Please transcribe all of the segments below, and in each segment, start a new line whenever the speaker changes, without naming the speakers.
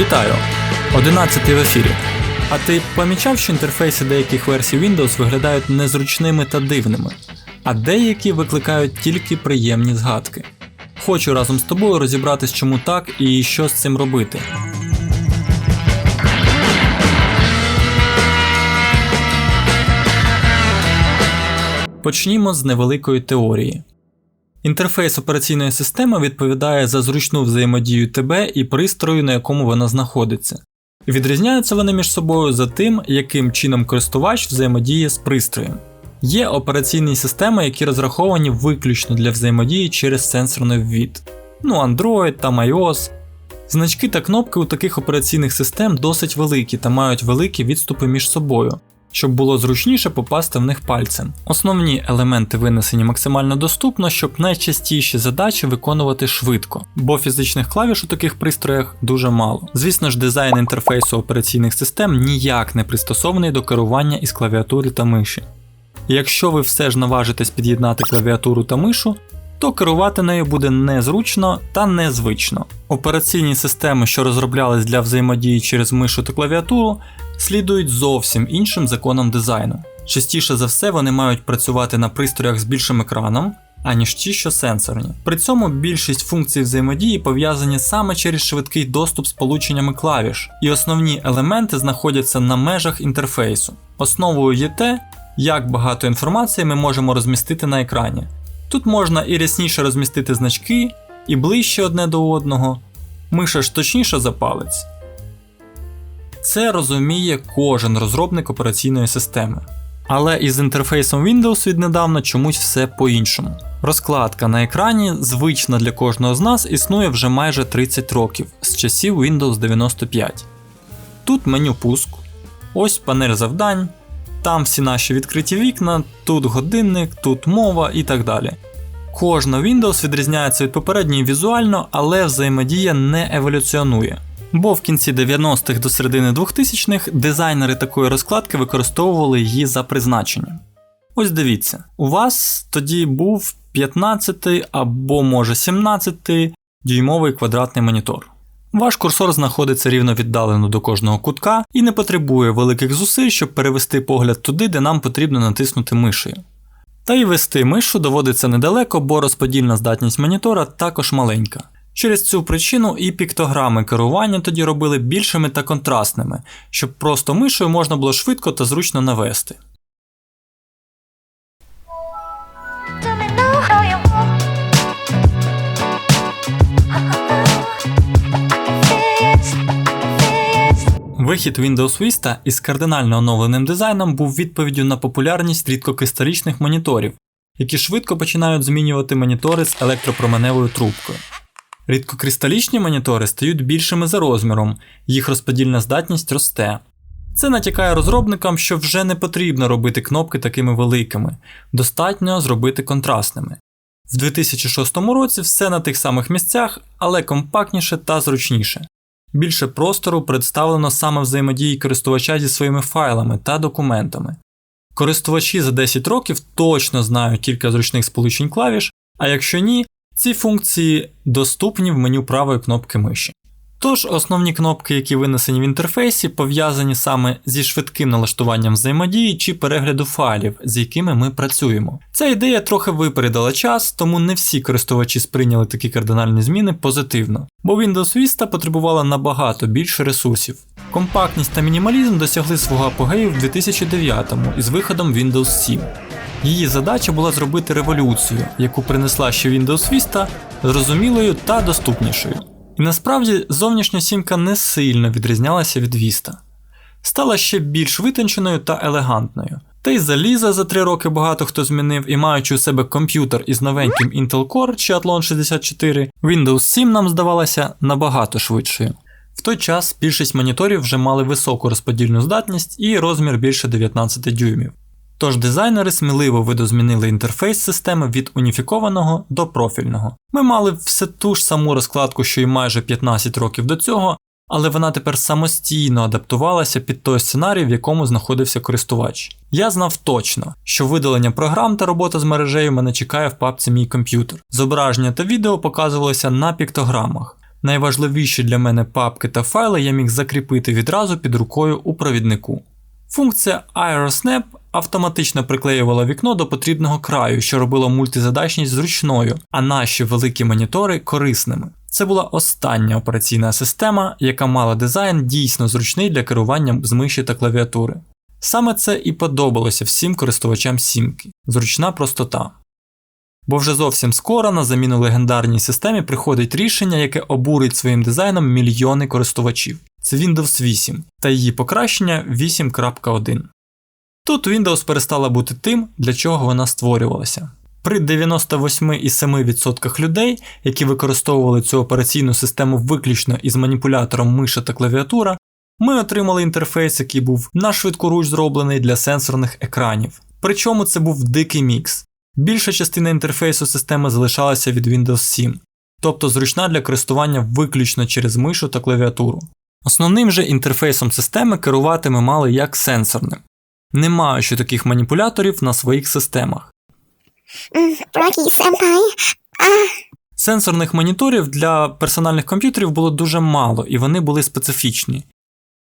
Вітаю! 11 в ефірі. А ти помічав, що інтерфейси деяких версій Windows виглядають незручними та дивними, а деякі викликають тільки приємні згадки. Хочу разом з тобою розібратись, чому так і що з цим робити. Почнімо з невеликої теорії. Інтерфейс операційної системи відповідає за зручну взаємодію тебе і пристрою, на якому вона знаходиться. Відрізняються вони між собою за тим, яким чином користувач взаємодіє з пристроєм. Є операційні системи, які розраховані виключно для взаємодії через сенсорний ввід, ну Android та iOS. Значки та кнопки у таких операційних систем досить великі та мають великі відступи між собою, щоб було зручніше попасти в них пальцем. Основні елементи винесені максимально доступно, щоб найчастіші задачі виконувати швидко, бо фізичних клавіш у таких пристроях дуже мало. Звісно ж, дизайн інтерфейсу операційних систем ніяк не пристосований до керування із клавіатури та миші. Якщо ви все ж наважитесь під'єднати клавіатуру та мишу, то керувати нею буде незручно та незвично. Операційні системи, що розроблялись для взаємодії через мишу та клавіатуру, слідують зовсім іншим законам дизайну. Частіше за все вони мають працювати на пристроях з більшим екраном, аніж ті, що сенсорні. При цьому більшість функцій взаємодії пов'язані саме через швидкий доступ з полученнями клавіш, і основні елементи знаходяться на межах інтерфейсу. Основою є те, як багато інформації ми можемо розмістити на екрані. Тут можна і рясніше розмістити значки, і ближче одне до одного, миша ж точніше за палець. Це розуміє кожен розробник операційної системи. Але із інтерфейсом Windows віднедавна чомусь все по-іншому. Розкладка на екрані, звична для кожного з нас, існує вже майже 30 років з часів Windows 95. Тут меню пуск, ось панель завдань, там всі наші відкриті вікна, тут годинник, тут мова і так далі. Кожна Windows відрізняється від попередньої візуально, але взаємодія не еволюціонує. Бо в кінці 90-х до середини 2000-х дизайнери такої розкладки використовували її за призначенням. Ось дивіться, у вас тоді був 15 або може 17 дюймовий квадратний монітор. Ваш курсор знаходиться рівно віддалено до кожного кутка і не потребує великих зусиль, щоб перевести погляд туди, де нам потрібно натиснути мишею. Та й вести мишу доводиться недалеко, бо розподільна здатність монітора також маленька. Через цю причину і піктограми керування тоді робили більшими та контрастними, щоб просто мишою можна було швидко та зручно навести. Вихід Windows Vista із кардинально оновленим дизайном був відповіддю на популярність рідкокристалічних моніторів, які швидко починають змінювати монітори з електропроменевою трубкою. Рідкокристалічні монітори стають більшими за розміром, їх розподільна здатність росте. Це натякає розробникам, що вже не потрібно робити кнопки такими великими, достатньо зробити контрастними. В 2006 році все на тих самих місцях, але компактніше та зручніше. Більше простору представлено саме взаємодії користувача зі своїми файлами та документами. Користувачі за 10 років точно знають кілька зручних сполучень клавіш, а якщо ні, ці функції доступні в меню правої кнопки миші. Тож основні кнопки, які винесені в інтерфейсі, пов'язані саме зі швидким налаштуванням взаємодії чи перегляду файлів, з якими ми працюємо. Ця ідея трохи випередила час, тому не всі користувачі сприйняли такі кардинальні зміни позитивно, бо Windows Vista потребувала набагато більше ресурсів. Компактність та мінімалізм досягли свого апогею в 2009-му із виходом Windows 7. Її задача була зробити революцію, яку принесла ще Windows Vista зрозумілою та доступнішою. І насправді зовнішня сімка не сильно відрізнялася від Vista. Стала ще більш витонченою та елегантною. Та й заліза за три роки багато хто змінив і маючи у себе комп'ютер із новеньким Intel Core чи Athlon 64, Windows 7 нам здавалася набагато швидшою. В той час більшість моніторів вже мали високу розподільну здатність і розмір більше 19 дюймів. Тож дизайнери сміливо видозмінили інтерфейс системи від уніфікованого до профільного. Ми мали все ту ж саму розкладку, що й майже 15 років до цього, але вона тепер самостійно адаптувалася під той сценарій, в якому знаходився користувач. Я знав точно, що видалення програм та робота з мережею мене чекає в папці мій комп'ютер. Зображення та відео показувалося на піктограмах. Найважливіші для мене папки та файли я міг закріпити відразу під рукою у провіднику. Функція AeroSnap автоматично приклеювала вікно до потрібного краю, що робило мультизадачність зручною, а наші великі монітори корисними. Це була остання операційна система, яка мала дизайн дійсно зручний для керування з миші та клавіатури. Саме це і подобалося всім користувачам сімки зручна простота. Бо вже зовсім скоро на заміну легендарній системі приходить рішення, яке обурить своїм дизайном мільйони користувачів. Це Windows 8 та її покращення 8.1. Тут Windows перестала бути тим, для чого вона створювалася. При 98,7% людей, які використовували цю операційну систему виключно із маніпулятором миша та клавіатура, ми отримали інтерфейс, який був на швидкоруч зроблений для сенсорних екранів. Причому це був дикий мікс. Більша частина інтерфейсу системи залишалася від Windows 7, тобто зручна для користування виключно через мишу та клавіатуру. Основним же інтерфейсом системи керувати ми мали як сенсорним, не маючи таких маніпуляторів на своїх системах. Сенсорних моніторів для персональних комп'ютерів було дуже мало і вони були специфічні.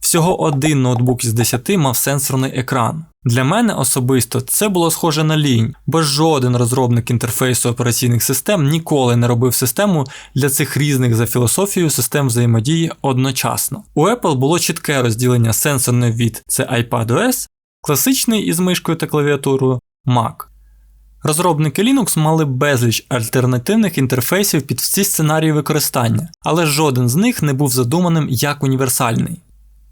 Всього один ноутбук із 10 мав сенсорний екран. Для мене особисто це було схоже на лінь, бо жоден розробник інтерфейсу операційних систем ніколи не робив систему для цих різних за філософією систем взаємодії одночасно. У Apple було чітке розділення сенсорний від це iPadOS, класичний із мишкою та клавіатурою Mac. Розробники Linux мали безліч альтернативних інтерфейсів під всі сценарії використання, але жоден з них не був задуманим як універсальний.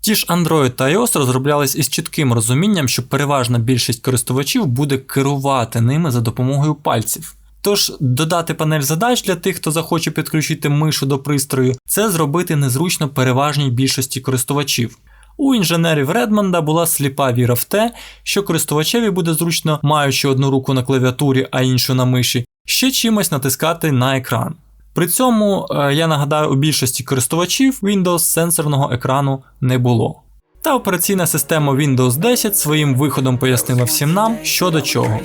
Ті ж Android та iOS розроблялись із чітким розумінням, що переважна більшість користувачів буде керувати ними за допомогою пальців. Тож додати панель задач для тих, хто захоче підключити мишу до пристрою, це зробити незручно переважній більшості користувачів. У інженерів Редмонда була сліпа віра в те, що користувачеві буде зручно, маючи одну руку на клавіатурі, а іншу на миші, ще чимось натискати на екран. При цьому, е, я нагадаю, у більшості користувачів Windows сенсорного екрану не було. Та операційна система Windows 10 своїм виходом пояснила всім нам, що до чого.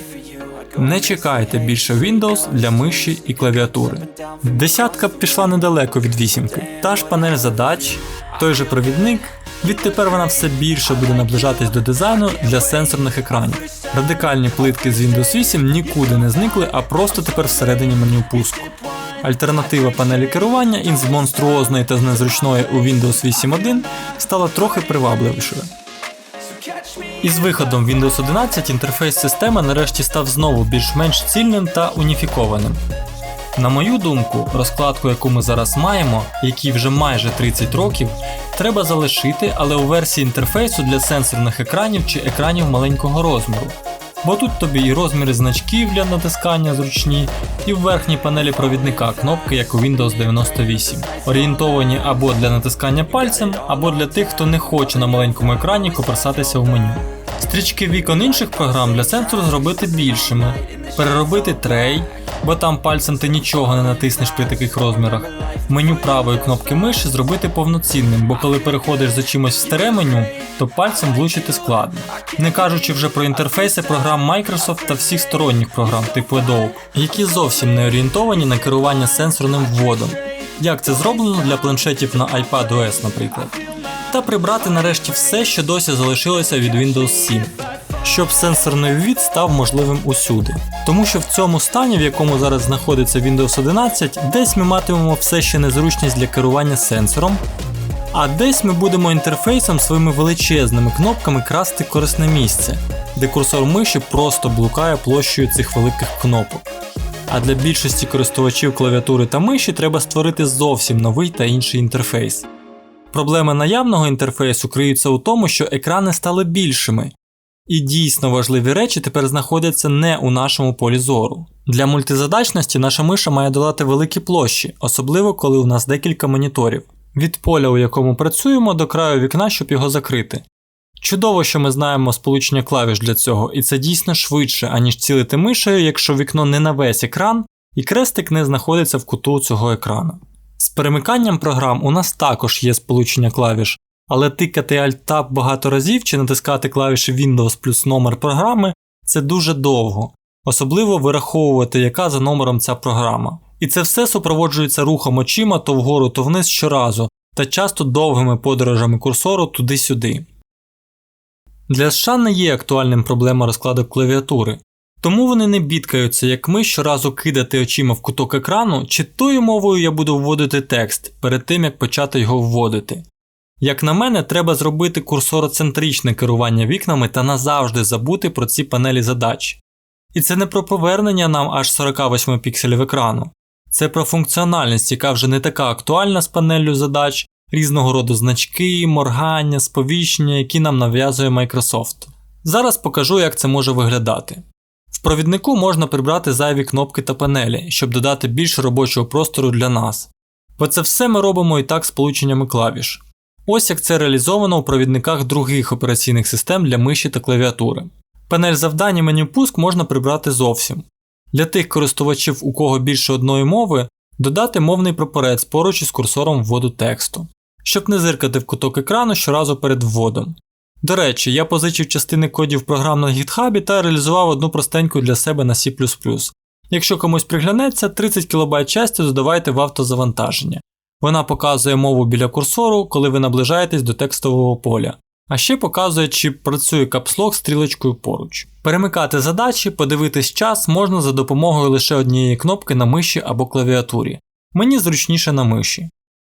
Не чекайте більше Windows для миші і клавіатури. Десятка пішла недалеко від вісімки. Та ж панель задач, той же провідник. Відтепер вона все більше буде наближатись до дизайну для сенсорних екранів. Радикальні плитки з Windows 8 нікуди не зникли, а просто тепер всередині меню пуску. Альтернатива панелі керування із монструозної та з незручної у Windows 8.1 стала трохи привабливішою. Із виходом Windows 11 інтерфейс системи нарешті став знову більш-менш цільним та уніфікованим. На мою думку, розкладку, яку ми зараз маємо, якій вже майже 30 років, треба залишити, але у версії інтерфейсу для сенсорних екранів чи екранів маленького розміру. Бо тут тобі і розміри значків для натискання зручні, і в верхній панелі провідника кнопки, як у Windows 98, орієнтовані або для натискання пальцем, або для тих, хто не хоче на маленькому екрані коперсатися в меню. Стрічки вікон інших програм для сенсору зробити більшими, переробити трей, бо там пальцем ти нічого не натиснеш при таких розмірах. Меню правої кнопки миші зробити повноцінним, бо коли переходиш за чимось в старе меню, то пальцем влучити складно. Не кажучи вже про інтерфейси програм Microsoft та всіх сторонніх програм типу Adobe, які зовсім не орієнтовані на керування сенсорним вводом. Як це зроблено для планшетів на iPadOS, наприклад. Та прибрати нарешті все, що досі залишилося від Windows 7 щоб сенсорний ввід став можливим усюди. Тому що в цьому стані, в якому зараз знаходиться Windows 11, десь ми матимемо все ще незручність для керування сенсором, а десь ми будемо інтерфейсом своїми величезними кнопками красти корисне місце, де курсор миші просто блукає площею цих великих кнопок. А для більшості користувачів клавіатури та миші треба створити зовсім новий та інший інтерфейс. Проблеми наявного інтерфейсу криються у тому, що екрани стали більшими, і дійсно важливі речі тепер знаходяться не у нашому полі зору. Для мультизадачності наша миша має долати великі площі, особливо коли у нас декілька моніторів. Від поля, у якому працюємо, до краю вікна, щоб його закрити. Чудово, що ми знаємо сполучення клавіш для цього, і це дійсно швидше, аніж цілити мишею, якщо вікно не на весь екран, і крестик не знаходиться в куту цього екрану. З перемиканням програм у нас також є сполучення клавіш, але тикати Alt-Tab багато разів чи натискати клавіші Windows плюс номер програми це дуже довго, особливо вираховувати, яка за номером ця програма. І це все супроводжується рухом очима то вгору, то вниз щоразу, та часто довгими подорожами курсору туди-сюди. Для США не є актуальним проблема розкладу клавіатури, тому вони не бідкаються, як ми щоразу кидати очима в куток екрану, чи тою мовою я буду вводити текст перед тим як почати його вводити. Як на мене, треба зробити курсороцентричне керування вікнами та назавжди забути про ці панелі задач. І це не про повернення нам аж 48 пікселів екрану, це про функціональність, яка вже не така актуальна з панеллю задач, різного роду значки, моргання, сповіщення, які нам нав'язує Microsoft. Зараз покажу, як це може виглядати. В провіднику можна прибрати зайві кнопки та панелі, щоб додати більше робочого простору для нас. Бо це все ми робимо і так сполученнями клавіш. Ось як це реалізовано у провідниках других операційних систем для миші та клавіатури. Панель завдань і меню пуск можна прибрати зовсім. Для тих користувачів, у кого більше одної мови, додати мовний прапорець поруч із курсором вводу тексту, щоб не зиркати в куток екрану щоразу перед вводом. До речі, я позичив частини кодів програм на GitHub та реалізував одну простеньку для себе на C. Якщо комусь приглянеться, 30 кБ часті додавайте в автозавантаження. Вона показує мову біля курсору, коли ви наближаєтесь до текстового поля. А ще показує, чи працює капслог стрілочкою поруч. Перемикати задачі, подивитись час можна за допомогою лише однієї кнопки на миші або клавіатурі. Мені зручніше на миші.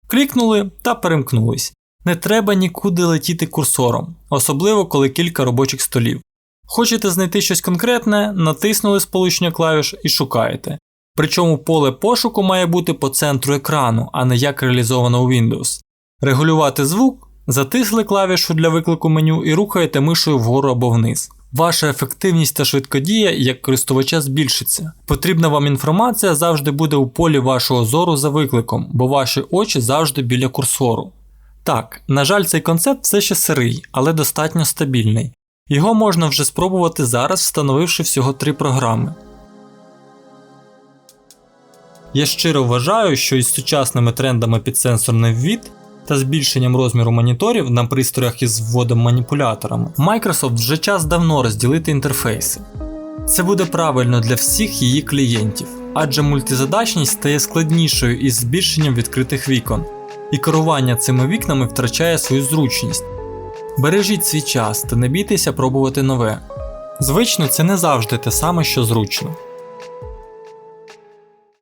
Клікнули та перемкнулись. Не треба нікуди летіти курсором, особливо коли кілька робочих столів. Хочете знайти щось конкретне, натиснули сполучення клавіш і шукаєте. Причому поле пошуку має бути по центру екрану, а не як реалізовано у Windows. Регулювати звук, затисли клавішу для виклику меню і рухаєте мишою вгору або вниз. Ваша ефективність та швидкодія як користувача збільшиться. Потрібна вам інформація завжди буде у полі вашого зору за викликом, бо ваші очі завжди біля курсору. Так, на жаль, цей концепт все ще сирий, але достатньо стабільний. Його можна вже спробувати зараз, встановивши всього три програми. Я щиро вважаю, що із сучасними трендами підсенсорний ввід та збільшенням розміру моніторів на пристроях із вводом маніпуляторами, Microsoft вже час давно розділити інтерфейси. Це буде правильно для всіх її клієнтів, адже мультизадачність стає складнішою із збільшенням відкритих вікон, і керування цими вікнами втрачає свою зручність. Бережіть свій час та не бійтеся пробувати нове. Звично, це не завжди те саме, що зручно.